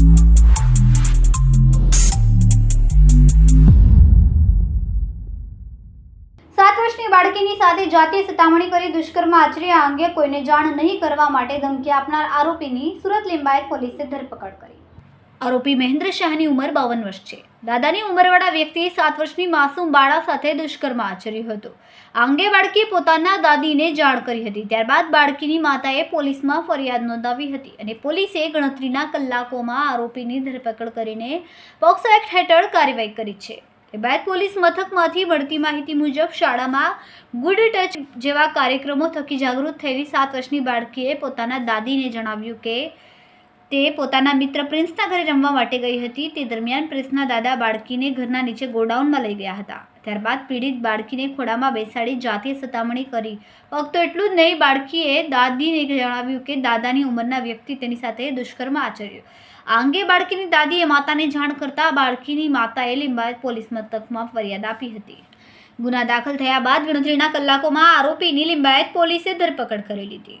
સાત વર્ષની બાળકીની સાથે જાતિ સતામણી કરી દુષ્કર્મ આચર્યા અંગે કોઈને જાણ નહીં કરવા માટે ધમકી આપનાર આરોપીની સુરત લિંબાયત પોલીસે ધરપકડ કરી. આરોપી મહેન્દ્ર શાહની ઉંમર બાવન વર્ષ છે. દાદાની ઉંમરવાળા વ્યક્તિએ સાત વર્ષની માસૂમ બાળા સાથે દુષ્કર્મ આચર્યું હતું. આ અંગે બાળકીએ પોતાના દાદીને જાણ કરી હતી. ત્યારબાદ બાળકીની માતાએ પોલીસમાં ફરિયાદ નોંધાવી હતી અને પોલીસે ગણતરીના કલાકોમાં આરોપીની ધરપકડ કરીને પોક્સો એક્ટ હેઠળ કાર્યવાહી કરી છે. બાદ પોલીસ મથકમાંથી મળતી માહિતી મુજબ શાળામાં ગુડ ટચ જેવા કાર્યક્રમો થકી જાગૃત થયેલી સાત વર્ષની બાળકીએ પોતાના દાદીને જણાવ્યું કે તે પોતાના મિત્ર પ્રિન્સના ઘરે રમવા માટે ગઈ હતી. તે દરમિયાન પ્રિન્સના દાદા બાળકીને ઘરના નીચે ગોડાઉનમાં લઈ ગયા હતા. ત્યારબાદ પીડિત બાળકીને ખોડામાં બેસાડી જાતે સતામણી કરી. ફક્ત એટલું જ નહીં, બાળકીએ દાદીને જણાવ્યું કે દાદાની ઉંમરના વ્યક્તિ તેની સાથે દુષ્કર્મ આચર્યું. આ અંગે બાળકીની દાદીએ માતાને જાણ કરતા બાળકીની માતાએ લિંબાયત પોલીસ મથકમાં ફરિયાદ આપી હતી. ગુના દાખલ થયા બાદ ગણતરીના કલાકોમાં આરોપીની લિંબાયત પોલીસે ધરપકડ કરી લીધી.